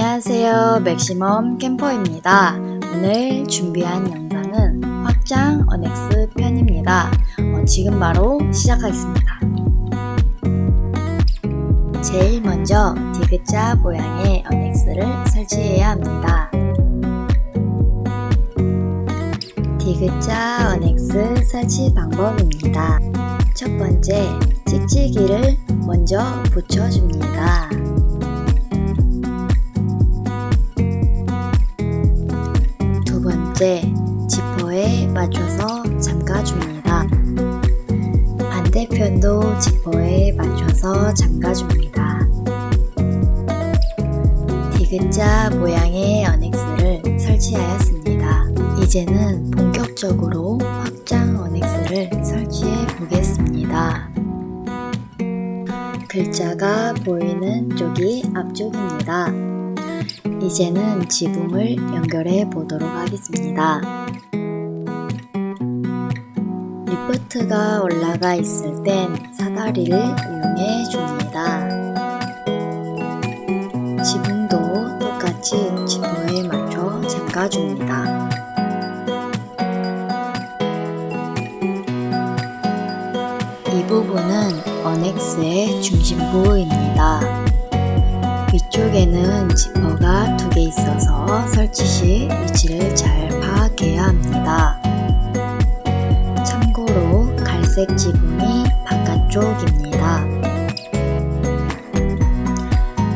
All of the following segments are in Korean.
안녕하세요. 맥시멈 캠퍼입니다. 오늘 준비한 영상은 확장 언엑스 편입니다. 어, 지금 바로 시작하겠습니다. 제일 먼저 디귿자 모양의 언엑스를 설치해야 합니다. 디귿자 언엑스 설치 방법입니다. 첫 번째, 찍찍이를 먼저 붙여줍니다. 두 번째, 지퍼에 맞춰서 잠가줍니다. 반대편도 지퍼에 맞춰서 잠가줍니다. 디귿자 모양의 어넥스를 설치하였습니다. 이제는 본격적으로 확장 어넥스를 설치해 보겠습니다. 글자가 보이는 쪽이 앞쪽입니다. 이제는 지붕을 연결해 보도록 하겠습니다. 리프트가 올라가 있을 땐 사다리를 이용해 줍니다. 지붕도 똑같이 지퍼에 맞춰 잠가줍니다. 이 부분은 어넥스의 중심부입니다. 위쪽에는 지퍼가 두 개 있어서 설치 시 위치를 잘 파악해야 합니다. 참고로 갈색 지붕이 바깥쪽입니다.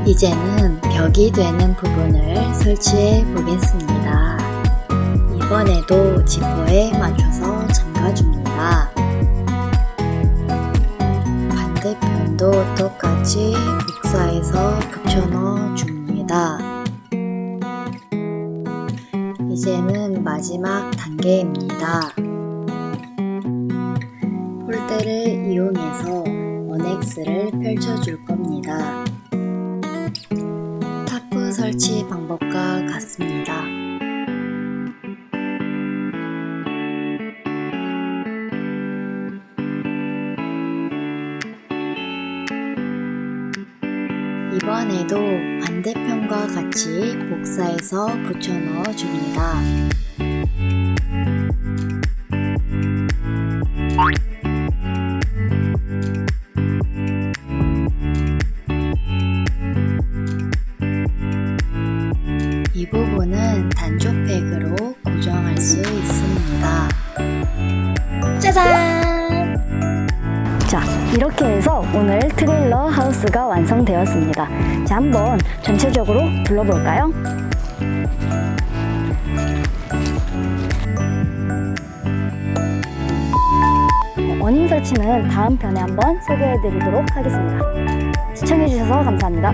이제는 벽이 되는 부분을 설치해 보겠습니다. 이번에도 지퍼에 맞춰서 잠가줍니다. 반대편도 똑같이 이제는 마지막 단계입니다. 폴대를 이용해서 어넥스를 펼쳐줄 겁니다. 타프 설치 방법과 같습니다. 이번에도 반대편과 같이 복사해서 붙여 넣어 줍니다. 이렇게 해서 오늘 트레일러 하우스가 완성되었습니다. 자, 한번 전체적으로 둘러볼까요? 어닝 설치는 다음 편에 한번 소개해드리도록 하겠습니다. 시청해주셔서 감사합니다.